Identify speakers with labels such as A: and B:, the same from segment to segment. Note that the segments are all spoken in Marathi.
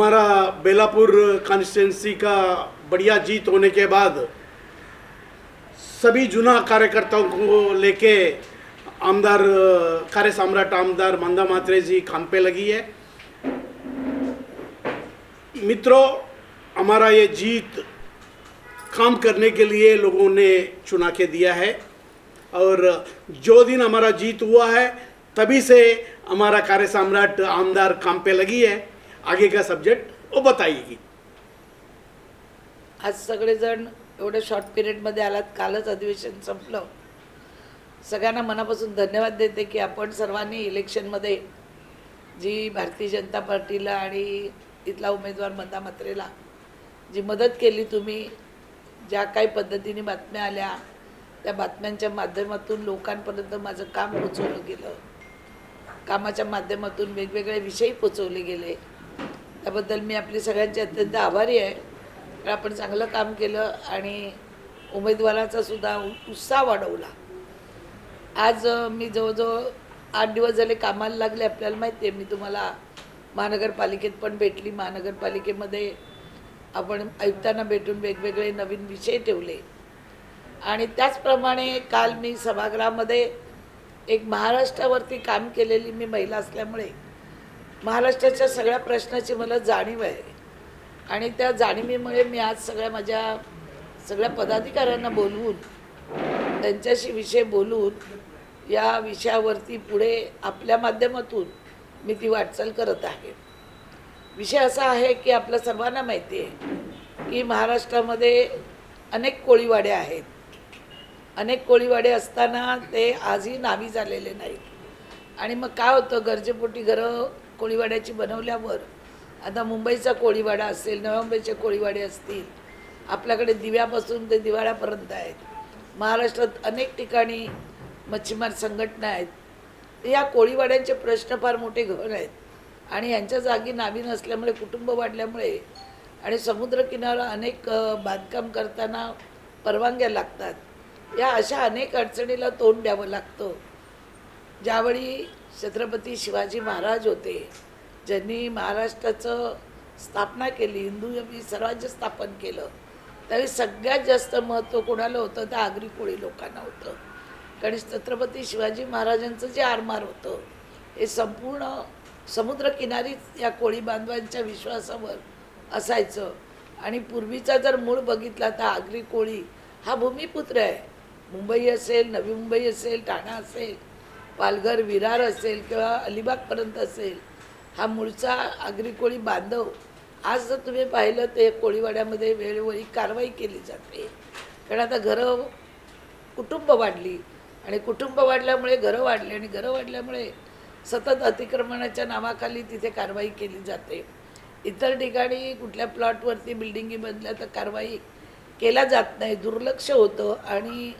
A: हमारा बेलापुर कॉन्स्टिट्यूंसी का बढ़िया जीत होने के बाद सभी जुना कार्यकर्ताओं को लेके आमदार, कार्य सम्राट आमदार मंदा मात्रे जी काम पे लगी है। मित्रों, हमारा ये जीत काम करने के लिए लोगों ने चुना के दिया है और जो दिन हमारा जीत हुआ है, तभी से हमारा कार्य सम्राट आमदार काम पे लगी है। आगे का सब्जेक्ट वो बताइएगी।
B: आज सगळेजण एवढ्या शॉर्ट पिरियडमध्ये आलात कालच अधिवेशन संपलं. सगळ्यांना मनापासून धन्यवाद देते की आपण सर्वांनी इलेक्शनमध्ये जी भारतीय जनता पार्टीला आणि इथला उमेदवार मंदा मात्रेला जी मदत केली तुम्ही ज्या काही पद्धतीने बातम्या आल्या त्या बातम्यांच्या माध्यमातून लोकांपर्यंत माझं काम पोचवलं गेलं. कामाच्या माध्यमातून वेगवेगळे विषय पोचवले गेले. त्याबद्दल मी आपली सगळ्यांची अत्यंत आभारी आहे. कारण आपण चांगलं काम केलं आणि उमेदवाराचा सुद्धा उत्साह वाढवला. आज मी जवळजवळ आठ दिवस झाले कामाला लागले आपल्याला माहिती आहे मी तुम्हाला महानगरपालिकेत पण भेटली. महानगरपालिकेमध्ये आपण आयुक्तांना भेटून वेगवेगळे नवीन विषय ठेवले. आणि त्याचप्रमाणे काल मी सभागृहामध्ये एक महाराष्ट्रावरती काम केलेली मी महिला असल्यामुळे महाराष्ट्राच्या सगळ्या प्रश्नाची मला जाणीव आहे. आणि त्या जाणीवीमुळे मी आज सगळ्या माझ्या सगळ्या पदाधिकाऱ्यांना बोलवून त्यांच्याशी विषय बोलून या विषयावरती पुढे आपल्या माध्यमातून मी ती वाटचाल करत आहे. विषय असा आहे की आपल्या सर्वांना माहिती आहे की महाराष्ट्रामध्ये अनेक कोळीवाडे आहेत. अनेक कोळीवाडे असताना ते आजही नावी झालेले नाहीत. आणि मग काय होतं गरजेपोटी घरं कोळीवाड्याची बनवल्यावर आता मुंबईचा कोळीवाडा असेल नव्या मुंबईचे कोळीवाडे असतील आपल्याकडे दिव्यापासून ते दिवाळ्यापर्यंत आहेत. महाराष्ट्रात अनेक ठिकाणी मच्छीमार संघटना आहेत. या कोळीवाड्यांचे प्रश्न फार मोठे घर आहेत. आणि यांच्या जागी नावी नसल्यामुळे कुटुंब वाढल्यामुळे आणि समुद्रकिनारा अनेक बांधकाम करताना परवानग्या लागतात. या अशा अनेक अडचणीला तोंड द्यावं लागतं. ज्यावेळी छत्रपती शिवाजी महाराज होते ज्यांनी महाराष्ट्राचं स्थापना केली हिंदू स्वराज्य स्थापन केलं. त्यावेळी सगळ्यात जास्त महत्त्व कोणाला होतं? तर आगरी कोळी लोकांना होतं. कारण छत्रपती शिवाजी महाराजांचं जे आरमार होतं हे संपूर्ण समुद्रकिनारीच या कोळी बांधवांच्या विश्वासावर असायचं. आणि पूर्वीचा जर मूळ बघितला तर आगरी कोळी हा भूमिपुत्र आहे. मुंबई असेल नवी मुंबई असेल ठाणा असेल पालघर विरार असेल किंवा अलिबागपर्यंत असेल हा मूळचा आगरी कोळी बांधव आज जर तुम्ही पाहिलं ते कोळीवाड्यामध्ये वेळोवेळी कारवाई केली जाते. कारण आता घरं कुटुंब वाढली आणि कुटुंब वाढल्यामुळे घरं वाढली आणि घरं वाढल्यामुळे सतत अतिक्रमणाच्या नावाखाली तिथे कारवाई केली जाते. इतर ठिकाणी कुठल्या प्लॉटवरती बिल्डिंगी बनल्या तर कारवाई केला जात नाही दुर्लक्ष होतं आणि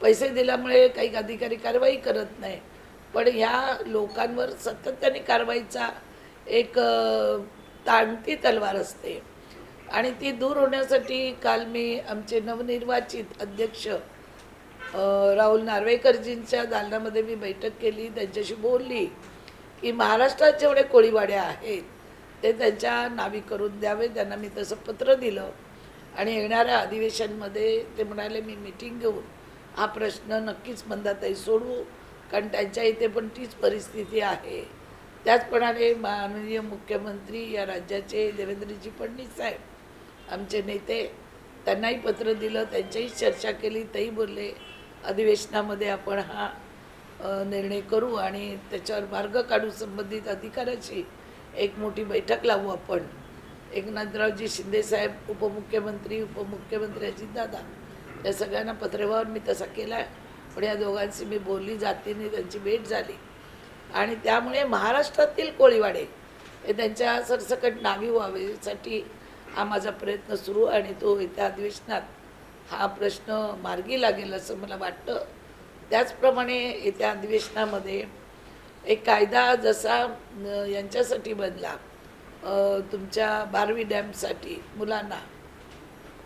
B: पैसे दिल्यामुळे काही अधिकारी कारवाई करत नाही. पण ह्या लोकांवर सातत्याने कारवाईचा एक ताणती तलवार असते. आणि ती दूर होण्यासाठी काल मी आमचे नवनिर्वाचित अध्यक्ष राहुल नार्वेकरजींच्या दालनामध्ये मी बैठक केली. त्यांच्याशी बोलली की महाराष्ट्रात जेवढे कोळीवाड्या आहेत ते त्यांच्या नावी करून द्यावे. त्यांना मी तसं पत्र दिलं. आणि येणाऱ्या अधिवेशनमध्ये ते म्हणाले मी मिटिंग घेऊन हा प्रश्न नक्कीच मंदाताई सोडवू. कारण त्यांच्या इथे पण तीच परिस्थिती आहे. त्याचप्रमाणे माननीय मुख्यमंत्री या राज्याचे देवेंद्रजी फडणवीस साहेब आमचे नेते त्यांनाही पत्र दिलं त्यांच्याही चर्चा केली तेही बोलले अधिवेशनामध्ये आपण हा निर्णय करू आणि त्याच्यावर मार्ग काढू संबंधित अधिकाऱ्याची एक मोठी बैठक लावू आपण. एकनाथरावजी शिंदेसाहेब उपमुख्यमंत्री उपमुख्यमंत्री अजितदादा या सगळ्यांना पत्रव्यवहार मी तसा केला आहे पण या दोघांची मी बोलली जातीने त्यांची भेट झाली. आणि त्यामुळे महाराष्ट्रातील कोळीवाडे हे त्यांच्या सरसकट नावी व्हावेसाठी हा माझा प्रयत्न सुरू आणि तो येत्या अधिवेशनात हा प्रश्न मार्गी लागेल असं मला वाटतं. त्याचप्रमाणे येत्या अधिवेशनामध्ये एक कायदा जसा यांच्यासाठी बनला तुमच्या बारवी डॅमसाठी मुलांना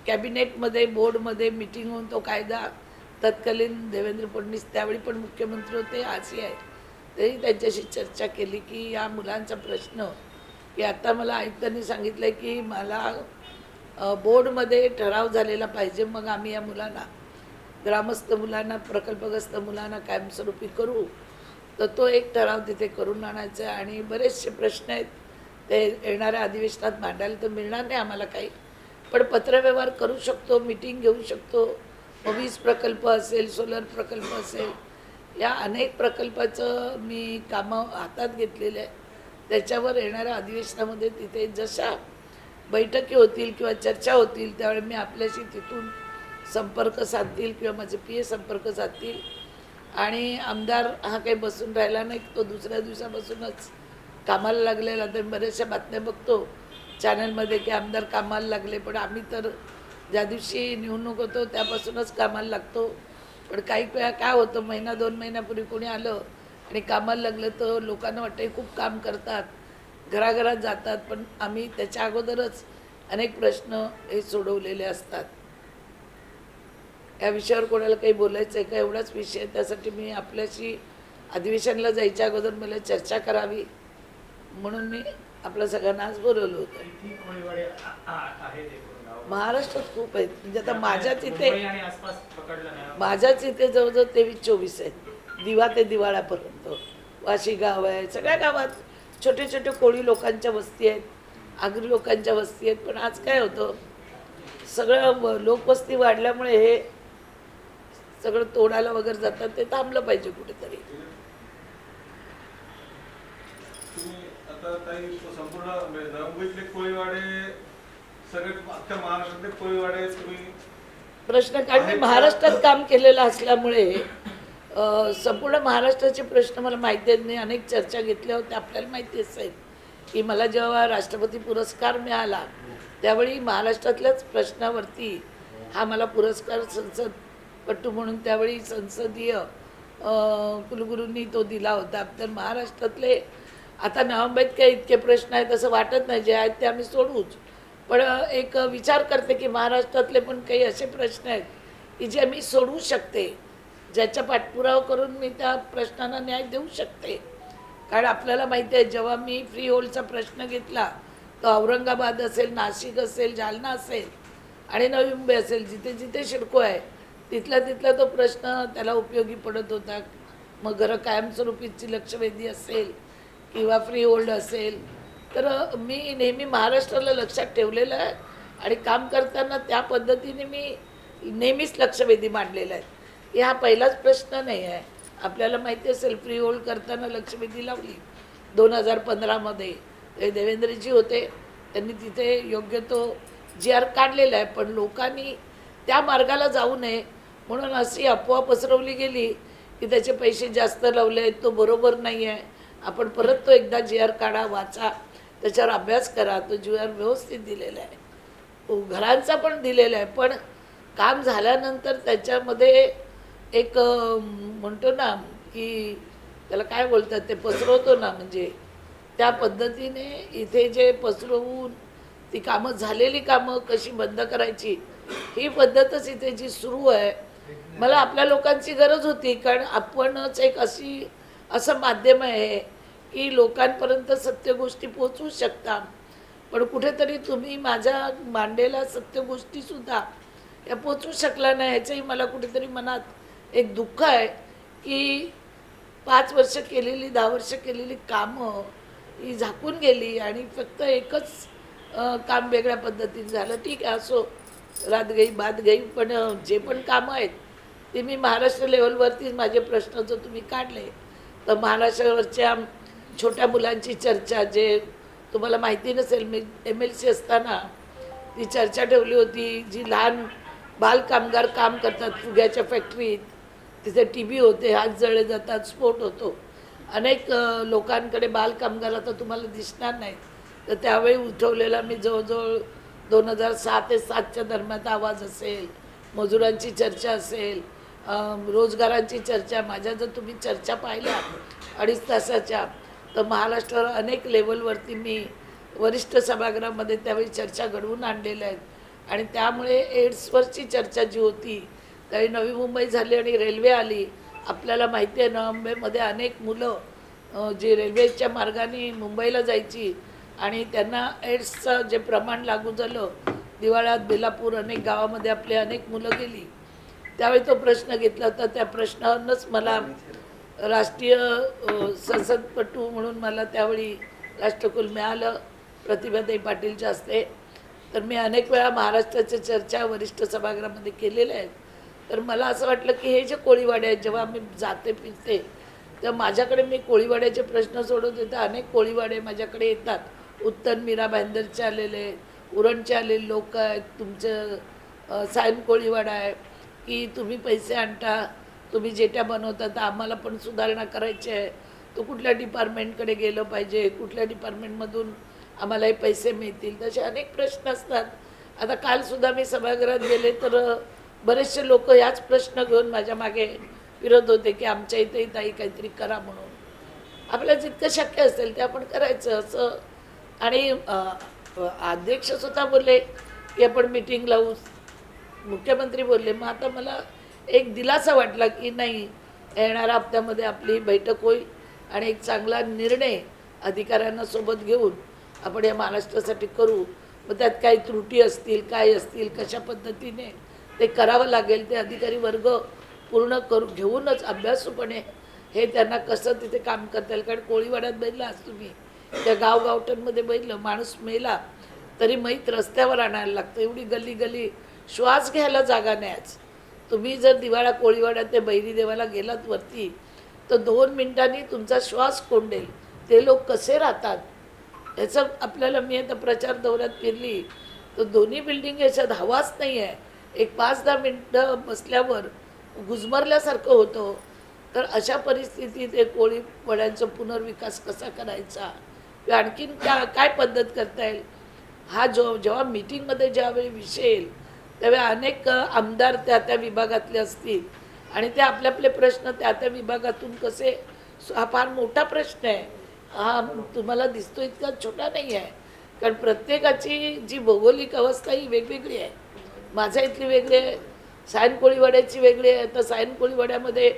B: कॅबिनेटमध्ये बोर्डमध्ये मिटिंग होऊन तो कायदा तत्कालीन देवेंद्र फडणवीस त्यावेळी पण मुख्यमंत्री होते आजही आहेत. तरी त्यांच्याशी चर्चा केली की या मुलांचा प्रश्न की आता मला आयुक्तांनी सांगितलं की मला बोर्डमध्ये ठराव झालेला पाहिजे मग आम्ही या मुलांना ग्रामस्थ मुलांना प्रकल्पग्रस्त मुलांना कायमस्वरूपी करू. तर तो एक ठराव तिथे करून आणायचा आहे. आणि बरेचसे प्रश्न आहेत ते येणाऱ्या अधिवेशनात मांडायला तर मिळणार नाही आम्हाला काही. पण पत्रव्यवहार करू शकतो मिटिंग घेऊ शकतो. वीज प्रकल्प असेल सोलर प्रकल्प असेल या अनेक प्रकल्पाचं मी कामं हातात घेतलेले आहे त्याच्यावर येणाऱ्या अधिवेशनामध्ये तिथे जशा बैठकी होतील किंवा चर्चा होतील त्यावेळी मी आपल्याशी तिथून संपर्क साधतील किंवा माझे पी ए संपर्क साधतील. आणि आमदार हा काही बसून राहिला नाही तो दुसऱ्या दिवसापासूनच कामाला लागलेला. तर बऱ्याचशा बातम्या बघतो चॅनलमध्ये की आमदार कामाला लागले पण आम्ही तर ज्या दिवशी निवडणूक होतो त्यापासूनच कामाला लागतो. पण काही वेळा काय होतं महिना दोन महिन्यापूर्वी कोणी आलं आणि कामाला लागलं तर लोकांना वाटतं हे खूप काम करतात. घराघरात जातात पण आम्ही त्याच्या अगोदरच अनेक प्रश्न हे सोडवलेले असतात. या विषयावर कोणाला काही बोलायचं आहे का? एवढाच विषय. त्यासाठी मी आपल्याशी अधिवेशनला जायच्या अगोदर मला चर्चा करावी. म्हणून मी आपल्या सगळ्यांना आज बोलवलं होतं. महाराष्ट्रात खूप आहेत म्हणजे आता माझ्याच इथे माझ्याच इथे जवळजवळ तेवीस चोवीस आहेत. दिवा ते दिवाळापर्यंत वाशी गाव आहे सगळ्या गावात छोटे छोटे कोळी लोकांच्या वस्ती आहेत आगरी लोकांच्या वस्ती आहेत. पण आज काय होतं सगळं लोकवस्ती वाढल्यामुळे हे सगळं तोडायला वगैरे जातात. ते थांबलं पाहिजे कुठेतरी.
C: तुम्ही आता काही संपूर्ण म्हणजे सगळे अख्ख्या महाराष्ट्रातले कोळीवाडे तुम्ही
B: प्रश्न कारण मी महाराष्ट्रात काम केलेलं असल्यामुळे अ, संपूर्ण महाराष्ट्राचे प्रश्न मला माहिती आहेत मी अनेक चर्चा घेतल्या होत्या. आपल्याला माहिती असेल की मला जेव्हा राष्ट्रपती पुरस्कार मिळाला त्यावेळी महाराष्ट्रातल्याच प्रश्नावरती हा मला पुरस्कार संसदपटू म्हणून त्यावेळी संसदीय अ, कुलगुरूंनी तो दिला होता. तर महाराष्ट्रातले आता नवंबईत काही इतके प्रश्न आहेत असं वाटत नाही. जे आहेत ते आम्ही सोडवूच पण एक विचार करते की महाराष्ट्रातले पण काही असे प्रश्न आहेत की जे मी सोडवू शकते. ज्याचा पाठपुरावा करून मी त्या प्रश्नांना न्याय देऊ शकते. कारण आपल्याला माहिती आहे जेव्हा मी फ्री होल्डचा प्रश्न घेतला तो औरंगाबाद असेल नाशिक असेल जालना असेल आणि नवी मुंबई असेल जिथे जिथे शिडको आहे तिथला तिथला तो प्रश्न त्याला उपयोगी पडत होता. मग घरं कायमस्वरूपीची लक्षवेधी असेल किंवा फ्री होल्ड असेल तर मी नेहमी महाराष्ट्राला लक्षात ठेवलेलं आहे आणि काम करताना त्या पद्धतीने मी नेहमीच लक्षवेधी मांडलेलं आहे. हा पहिलाच प्रश्न नाही आहे. आपल्याला माहिती असेल फ्री होल्ड करताना लक्षवेधी लावली. दोन हजार पंधरामध्ये देवेंद्रजी होते. त्यांनी तिथे योग्य तो जी आर काढलेला आहे. पण लोकांनी त्या मार्गाला जाऊ नये म्हणून अशी अफवा पसरवली गेली की त्याचे पैसे जास्त लावले आहेत. तो बरोबर नाही आहे आपण परत तो एकदा जी आर काढा वाचा. त्याच्यावर अभ्यास करा तो जी आर व्यवस्थित दिलेला आहे. घरांचा पण दिलेला आहे पण काम झाल्यानंतर त्याच्यामध्ये एक म्हणतो ना की त्याला काय बोलतात ते पसरवतो ना म्हणजे त्या पद्धतीने इथे जे पसरवून ती कामं झालेली कामं कशी बंद करायची ही पद्धतच इथे जी सुरू आहे मला आपल्या लोकांची गरज होती कारण आपणच एक अशी असं माध्यम आहे की लोकांपर्यंत सत्य गोष्टी पोचवू शकता पण कुठेतरी तुम्ही माझ्या मांडेला सत्य गोष्टीसुद्धा या पोचवू शकला नाही ह्याचंही मला कुठेतरी मनात एक दुःख आहे की पाच वर्ष केलेली दहा वर्ष केलेली कामं ही झाकून गेली आणि फक्त एकच काम वेगळ्या पद्धतीने झालं. ठीक आहे असो रात गई बात गई पण जे पण कामं आहेत ते मी महाराष्ट्र लेवलवरतीच माझे प्रश्न जर तुम्ही काढले तर महाराष्ट्रावरच्या छोट्या मुलांची चर्चा जे तुम्हाला माहिती नसेल मी एम एल सी असताना ती चर्चा ठेवली होती जी लहान बालकामगार काम करतात फुग्याच्या फॅक्टरीत तिथे टी बी होते हात जळले जातात स्फोट होतो. अनेक लोकांकडे बालकामगार आता तुम्हाला दिसणार नाही तर त्यावेळी उठवलेला मी जवळजवळ दोन हजार सहा ते सातच्या दरम्यान आवाज असेल मजुरांची चर्चा असेल रोजगारांची चर्चा माझ्या जर तुम्ही चर्चा पाहिल्या अडीच तासाच्या तर महाराष्ट्रावर अनेक लेवलवरती मी वरिष्ठ सभागृहामध्ये त्यावेळी चर्चा घडवून आणलेल्या आहेत. आणि त्यामुळे एड्सवरची चर्चा जी होती त्यावेळी नवी मुंबई झाली आणि रेल्वे आली आपल्याला माहिती आहे नवी मुंबईमध्ये अनेक मुलं जी रेल्वेच्या मार्गाने मुंबईला जायची आणि त्यांना एड्सचं जे प्रमाण लागू झालं दिवाळ्यात बेलापूर अनेक गावामध्ये आपली अनेक मुलं गेली. त्यावेळी तो प्रश्न घेतला होता. त्या प्रश्नावरूनच मला राष्ट्रीय संसदपटू म्हणून मला त्यावेळी राष्ट्रकुल मिळालं. प्रतिभाताई पाटीलच्या असते तर मी अनेक वेळा महाराष्ट्राच्या चर्चा वरिष्ठ सभागृहामध्ये केलेल्या आहेत. तर मला असं वाटलं की हे जे कोळीवाडे आहेत जेव्हा मी जाते फिरते तर माझ्याकडे मी कोळीवाड्याचे प्रश्न सोडवते तर अनेक कोळीवाडे माझ्याकडे येतात. उत्तर मीरा भाईंदरचे आलेले उरणचे आलेले लोक आहेत. तुमचं सायन कोळीवाडा आहे. की तुम्ही पैसे आणता. तुम्ही जेट्या बनवता तर आम्हाला पण सुधारणा करायची आहे. तो कुठल्या डिपार्टमेंटकडे गेलं पाहिजे कुठल्या डिपार्टमेंटमधून आम्हाला हे पैसे मिळतील? तसे अनेक प्रश्न असतात. आता कालसुद्धा मी सभागृहात गेले तर बरेचसे लोक याच प्रश्न घेऊन माझ्या मागे फिरत होते की आमच्या इथेही ताई काहीतरी करा म्हणून. आपल्याला जितकं शक्य असेल ते आपण करायचं असं. आणि अध्यक्षसुद्धा अध्यक्ष स्वतः बोलले की आपण मिटिंग लावू मुख्यमंत्री बोलले. मग आता मला एक दिलासा वाटला की नाही येणाऱ्या हप्त्यामध्ये आपली बैठक होईल आणि एक चांगला निर्णय अधिकाऱ्यांना सोबत घेऊन आपण या महाराष्ट्रासाठी करू. मग त्यात काही त्रुटी असतील काय असतील कशा पद्धतीने ते करावं लागेल ते अधिकारी वर्ग पूर्ण करू घेऊनच अभ्यासूपणे हे त्यांना कसं तिथे काम करता येईल. कारण कोळीवाड्यात बघितलं आज तुम्ही त्या गाव गावठणमध्ये माणूस मेला तरी मैत रस्त्यावर आणायला लागतं. एवढी गल्ली गल्ली श्वास घ्यायला जागा नाही आज. तुम्ही जर दिवाळा कोळीवाड्यात ते बैरी देवाला गेलात वरती तर दोन मिनिटांनी तुमचा श्वास कोंडेल. ते लोक कसे राहतात? याचं आपल्याला मी आता प्रचार दौऱ्यात फिरली. तर दोन्ही बिल्डिंग याच्यात हवाच नाही आहे एक पाच दहा मिनटं बसल्यावर गुजमरल्यासारखं होतं. तर अशा परिस्थितीत हे कोळी वड्यांचा पुनर्विकास कसा करायचा? किंवा आणखीन क्या काय पद्धत करता येईल? हा जो जेव्हा मीटिंगमध्ये ज्यावेळी विषय येईल त्यावेळी अनेक आमदार त्या त्या विभागातले असतील. आणि ते आपले आपले प्रश्न त्या त्या विभागातून कसे हा फार मोठा प्रश्न आहे. हा तुम्हाला दिसतो इतका छोटा नाही आहे. कारण प्रत्येकाची जी भौगोलिक अवस्था ही वेगवेगळी आहे. माझ्या इथली वेगळी आहे सायन कोळीवाड्याची वेगळी आहे तर सायन कोळीवाड्यामध्ये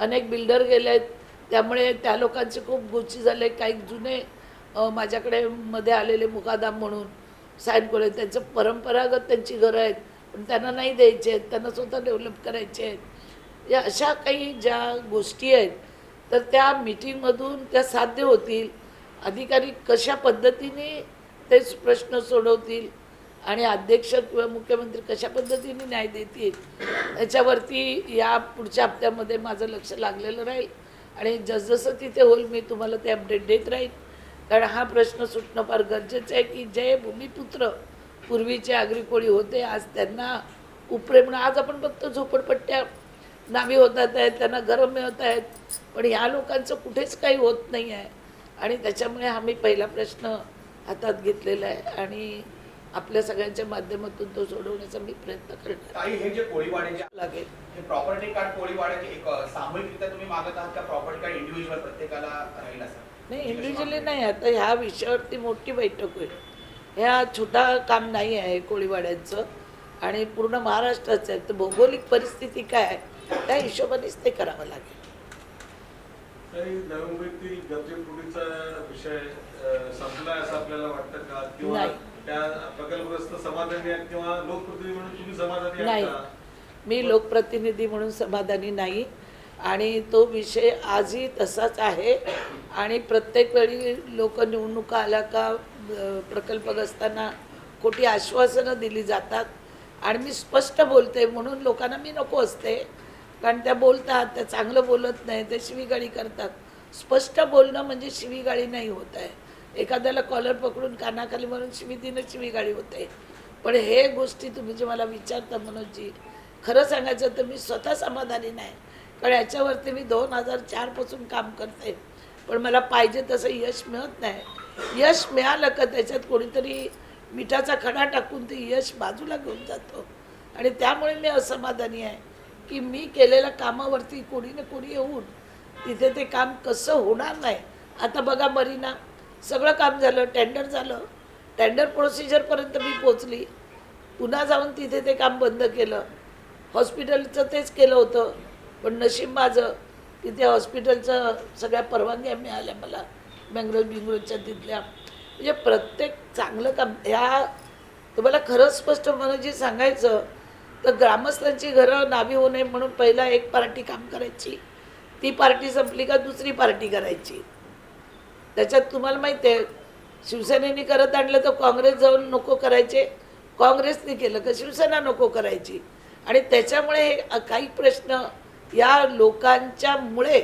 B: अनेक बिल्डर गेले आहेत. त्यामुळे त्या लोकांचे खूप गोष्टी झाले. काही जुने माझ्याकडे मध्ये आलेले मुकादाम म्हणून सायन कोळी त्यांचं परंपरागत त्यांची घरं आहेत. पण त्यांना नाही द्यायचे आहेत त्यांना स्वतः डेव्हलप करायचे आहेत. या अशा काही ज्या गोष्टी आहेत तर त्या मीटिंगमधून त्या साध्य होतील. अधिकारी कशा पद्धतीने ते प्रश्न सोडवतील आणि अध्यक्ष किंवा मुख्यमंत्री कशा पद्धतीने न्याय देतील याच्यावरती या पुढच्या हप्त्यामध्ये माझं लक्ष लागलेलं राहील. आणि जसजसं तिथे होईल मी तुम्हाला ते अपडेट देत राहील. कारण हा प्रश्न सुटणं फार गरजेचं आहे की जय भूमिपुत्र. पूर्वीचे आगरी कोळी होते आज त्यांना उपरे आज आपण बघतो झोपडपट्ट्या नावी होतात आहेत त्यांना घरं मिळत आहेत पण ह्या लोकांचं कुठेच काही होत नाही आहे. आणि त्याच्यामुळे हा मी पहिला प्रश्न हातात घेतलेला आहे आणि आपल्या सगळ्यांच्या माध्यमातून तो सोडवण्याचा मी प्रयत्न करणार.
D: ताई हे जे कोळीवाड्याचे
B: लागेल.
D: हे प्रॉपर्टी कार्ड कोळीवाड्याचे एक सामूहिकरित्या तुम्ही मागत आहात का? प्रॉपर्टी कार्ड इंडिव्हिज्युअल प्रत्येकाला राहील असं?
B: नाही इंडिव्हिज्युअली नाही आता ह्या विषयावरती मोठी बैठक होईल. ह्या छोटा काम नाही आहे कोळीवाड्यांचं. आणि पूर्ण महाराष्ट्राचं आहे. तर भौगोलिक परिस्थिती काय आहे त्या हिशोबानेच ते करावं लागेल.
C: विषय असं आपल्याला वाटतं का? किंवा
B: नाही.
C: त्या प्रकल्पग्रस्त समाधानी आहेत किंवा लोकप्रतिनिधी म्हणून तुम्ही समाधानी
B: नाही.
C: आहात का?
B: मी लोकप्रतिनिधी म्हणून समाधानी नाही. आणि तो विषय आजही तसाच आहे. आणि प्रत्येक वेळी लोक निवडणुका आल्या का प्रकल्पग्रस्तांना खोटी आश्वासनं दिली जातात. आणि मी स्पष्ट बोलते म्हणून लोकांना मी नको असते. कारण त्या बोलतात त्या चांगलं बोलत नाही ते शिवीगाळी करतात. स्पष्ट बोलणं म्हणजे शिवीगाळी नाही होत आहे. एखाद्याला कॉलर पकडून कानाखाली म्हणून शिवी शिवीगाळी होते. पण हे गोष्टी तुम्ही जे मला विचारता मनोजजी खरं सांगायचं तर मी स्वतः समाधानी नाही. कारण याच्यावरती मी दोन हजार चारपासून काम करते. पण मला पाहिजे तसं यश मिळत नाही. यश मिळालं का त्याच्यात कोणीतरी मिठाचा खडा टाकून ते यश बाजूला घेऊन जातो. आणि त्यामुळे मी असमाधानी आहे की मी केलेल्या कामावरती कोणी ना कोणी येऊन तिथे ते काम कसं होणार नाही. आता बघा मरीना सगळं काम झालं टेंडर झालं. टेंडर प्रोसिजरपर्यंत मी पोचली पुन्हा जाऊन तिथे ते काम बंद केलं. हॉस्पिटलचं तेच केलं होतं. पण नशीब माझं की त्या हॉस्पिटलचं सगळ्या परवानग्या मिळाल्या मला बेंगलोर बिंगलोरच्या तिथल्या. म्हणजे प्रत्येक चांगलं काम ह्या तुम्हाला खरं स्पष्ट म्हणजे सांगायचं तर ग्रामस्थांची घरं नावी होऊ नये म्हणून पहिला एक पार्टी काम करायची ती पार्टी संपली का दुसरी पार्टी करायची. त्याच्यात तुम्हाला माहिती आहे शिवसेनेने करत आणलं तर काँग्रेस जाऊन नको करायचे काँग्रेसने केलं का शिवसेना नको करायची. आणि त्याच्यामुळे हे काही प्रश्न या लोकांच्यामुळे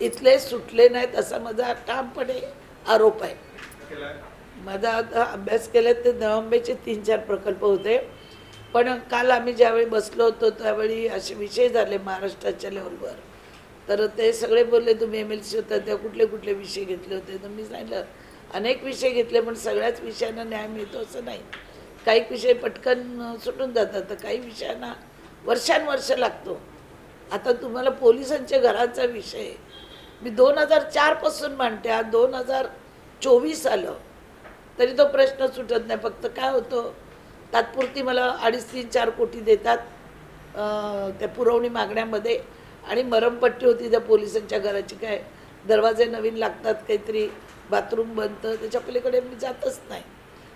B: इथले सुटले नाहीत असा माझा ठामपणे आरोप आहे. माझा आता अभ्यास केला ते नवंबेचे तीन चार प्रकल्प होते. पण काल आम्ही ज्यावेळी बसलो होतो त्यावेळी असे विषय झाले महाराष्ट्राच्या लेवलवर. तर ते सगळे बोलले तुम्ही एम एल सी होता त्या कुठले कुठले विषय घेतले होते? तर मी सांगितलं अनेक विषय घेतले पण सगळ्याच विषयांना न्याय मिळतो असं नाही. काही विषय पटकन सुटून जातात तर काही विषयांना वर्षानुवर्ष लागतो. आता तुम्हाला पोलिसांच्या घराचा विषय मी दोन हजार चारपासून मांडते आज दोन हजार चोवीस आलं तरी तो प्रश्न सुटत नाही. फक्त काय होतं तात्पुरती मला अडीच तीन चार कोटी देतात त्या पुरवणी मागण्यामध्ये. आणि मरमपट्टी होती त्या पोलिसांच्या घराची काय दरवाजे नवीन लागतात काहीतरी बाथरूम बनतं त्याच्या पलीकडे मी जातच नाही.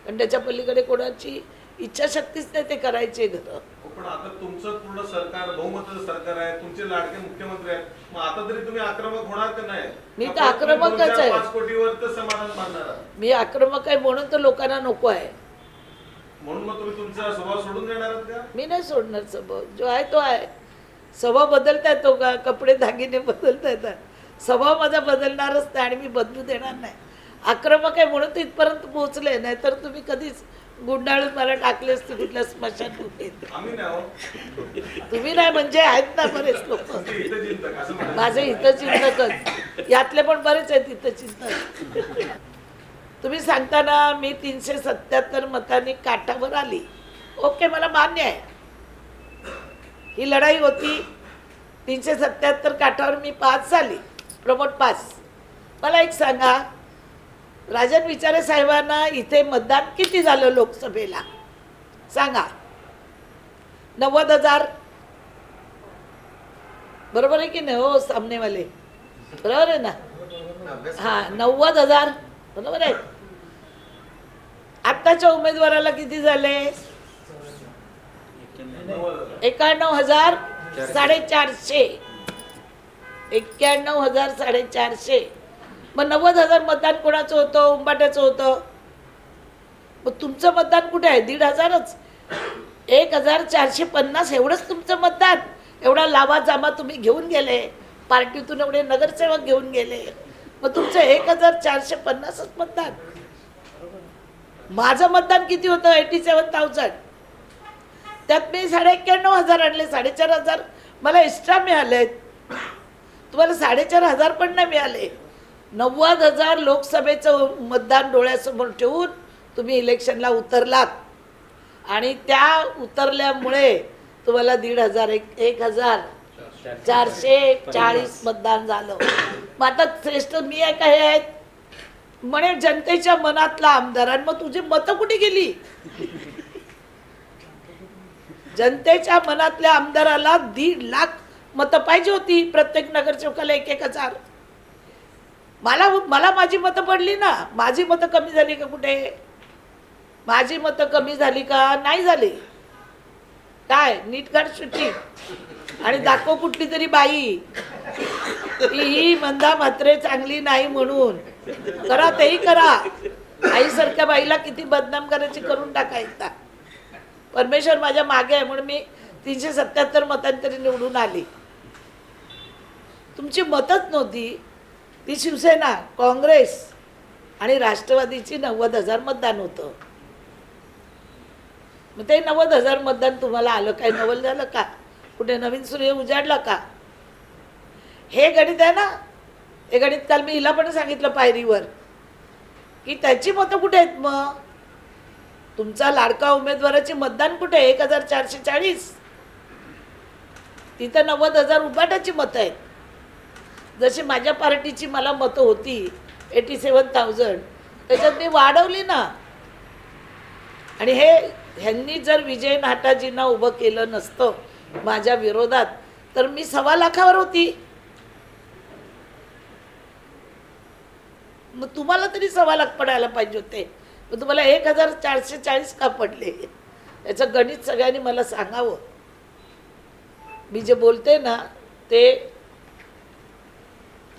B: कारण त्याच्या पलीकडे कोणाची इच्छाशक्तीच नाही ते करायचे घरं.
C: पण आता तुमचं पूर्ण सरकार बहुमताचं सरकार आहे तुमचे लाडके मुख्यमंत्री आहेत. मग आता तरी तुम्ही आक्रमक होणार का नाही?
B: मी तर
C: आपण
B: आक्रमकच आहे.
C: पाच कोटीवर तर समाधान मानणार आहात.
B: मी आक्रमक आहे म्हणून तर लोकांना नको आहे.
C: म्हणून मग तुम्ही तुमचा स्वभाव सोडून देणार आहात का?
B: मी नाही सोडणार स्वभाव. जो आहे तो आहे. स्वभाव बदलता येतो का? कपडे दागिने बदलता येतात. स्वभाव माझा बदलणारच नाही आणि मी बदलू देणार नाही. आक्रमक आहे म्हणून तर इथपर्यंत पोहोचले नाही तर तुम्ही कधीच गुंडाळून मला टाकले असते कुठल्या स्मशान. तुम्ही नाही म्हणजे आहेत ना बरेच लोक. माझे हितचिंतकच यातले पण बरेच आहेत हितचिंतक तुम्ही सांगताना मी तीनशे सत्याहत्तर मतांनी काठावर आली. ओके मला मान्य आहे. ही लढाई होती. तीनशे सत्याहत्तर काठावर मी पास झाली. Promote pass. मला एक सांगा राजन विचारे साहेबांना इथे मतदान किती झालं लोकसभेला? सांगा. नव्वद हजार. बरोबर आहे की नाही? हो सामनेवाले. बरोबर आहे ना? हा नव्वद हजार. बरोबर आहे. आत्ताच्या उमेदवाराला किती झाले? एक्याण्णव हजार साडेचारशे. एक्क्याण्णव हजार साडेचारशे. मग नव्वद हजार मतदान कोणाचं होतं? उंबाट्याचं होतं? मग तुमचं मतदान कुठे आहे? दीड हजारच. एक हजार चारशे पन्नास एवढंच तुमचं मतदान. एवढा लावा जामा तुम्ही घेऊन गेले. पार्टीतून एवढे नगरसेवक घेऊन गेले. मग तुमचं एक हजार चारशे पन्नासच मतदान. माझं मतदान किती होतं? एटी सेवन थाउजंड त्यात मी साडे एक्क्याण्णव हजार आणले. साडेचार हजार मला एक्स्ट्रा मिळाले तुम्हाला साडेचार हजार पण नाही मिळाले. नव्वद हजार लोकसभेचं मतदान डोळ्यासमोर ठेवून तुम्ही इलेक्शनला उतरलात. आणि त्या उतरल्यामुळे तुम्हाला दीड हजार एक एक हजार चारशे चाळीस मतदान झालं. मग आता श्रेष्ठ मी आहे का हे आहेत? म्हणे जनतेच्या मनातला आमदार. आणि मग तुझी मतं कुठे गेली? जनतेच्या मनातल्या आमदाराला दीड लाख मतं पाहिजे होती प्रत्येक नगरसेवकाला एक एक हजार. मला मला माझी मतं पडली ना. माझी मतं कमी झाली का कुठे? माझी मतं कमी झाली का नाही झाली. काय? नीट काढ सुट्टी. आणि दाखव कुठली तरी बाई. ही मंदा मात्रे चांगली नाही म्हणून. करा तेही करा. आईसारख्या बाईला किती बदनाम करायची करून टाकायचा. परमेश्वर माझ्या मागे आहे म्हणून मी तीनशे सत्याहत्तर मतांतरी निवडून आली. तुमची मतच नव्हती. ती शिवसेना काँग्रेस आणि राष्ट्रवादीची नव्वद हजार मतदान होतं. मग ते नव्वद हजार मतदान तुम्हाला आलं काय? नवल झालं का? कुठे नवीन सूर्य उजाडला का? हे गणित आहे ना? हे गणित काल मी हिला पण सांगितलं पायरीवर की त्याची मतं कुठे आहेत मग? तुमचा लाडका उमेदवाराची मतदान कुठे? आहे एक हजार चारशे चाळीस. तिथं नव्वद हजार उबाटाची मतं आहेत. जशी माझ्या पार्टीची मला मतं होती एटी सेवन थाउजंड त्याच्यात मी वाढवली ना. आणि हे ह्यांनी जर विजय नाटाजींना उभं केलं नसतं माझ्या विरोधात तर मी सव्वा लाखावर होती. मग तुम्हाला तरी सव्वा लाख पडायला पाहिजे होते. मग तुम्हाला एक हजार चारशे चाळीस का पडले? याचं गणित सगळ्यांनी मला सांगावं. मी जे बोलते ना ते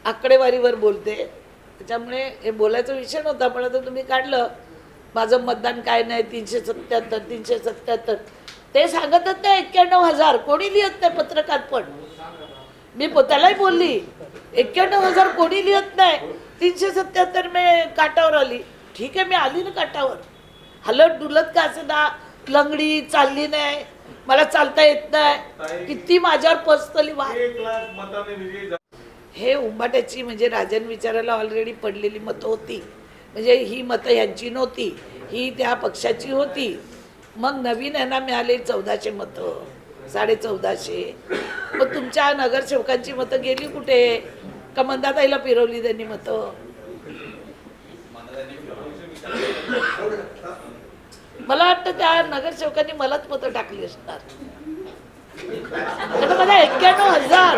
B: आकडेवारीवर बोलते. त्याच्यामुळे हे बोलायचा विषय नव्हता पण आता तुम्ही काढलं. माझं मतदान काय नाही तीनशे सत्त्याहत्तर तीनशे सत्त्याहत्तर. ते सांगतच नाही एक्क्याण्णव हजार. कोणी लिहत नाही पत्रकात पण. मी त्यालाही बोलली. एक्क्याण्णव हजार कोणी लिहत नाही. तीनशे सत्त्याहत्तर मी काटावर आली. ठीक आहे मी आली ना काटावर हलत डुलत का असे ना लंगडी चालली नाही. मला चालता येत नाही. किती माझ्यावर पर्सनली वाद. हे उंबाट्याची म्हणजे राजन विचाराला ऑलरेडी पडलेली मतं होती. म्हणजे ही मतं यांची नव्हती. ही त्या पक्षाची होती. मग नवीन यांना मिळाले चौदाशे मतं. साडे चौदाशे. मग तुमच्या नगरसेवकांची मतं गेली कुठे? का मंदाताईला फिरवली त्यांनी मतं. मला वाटतं त्या नगरसेवकांनी मलाच मतं टाकली असणार. Ano ba na? Ganon, Zar!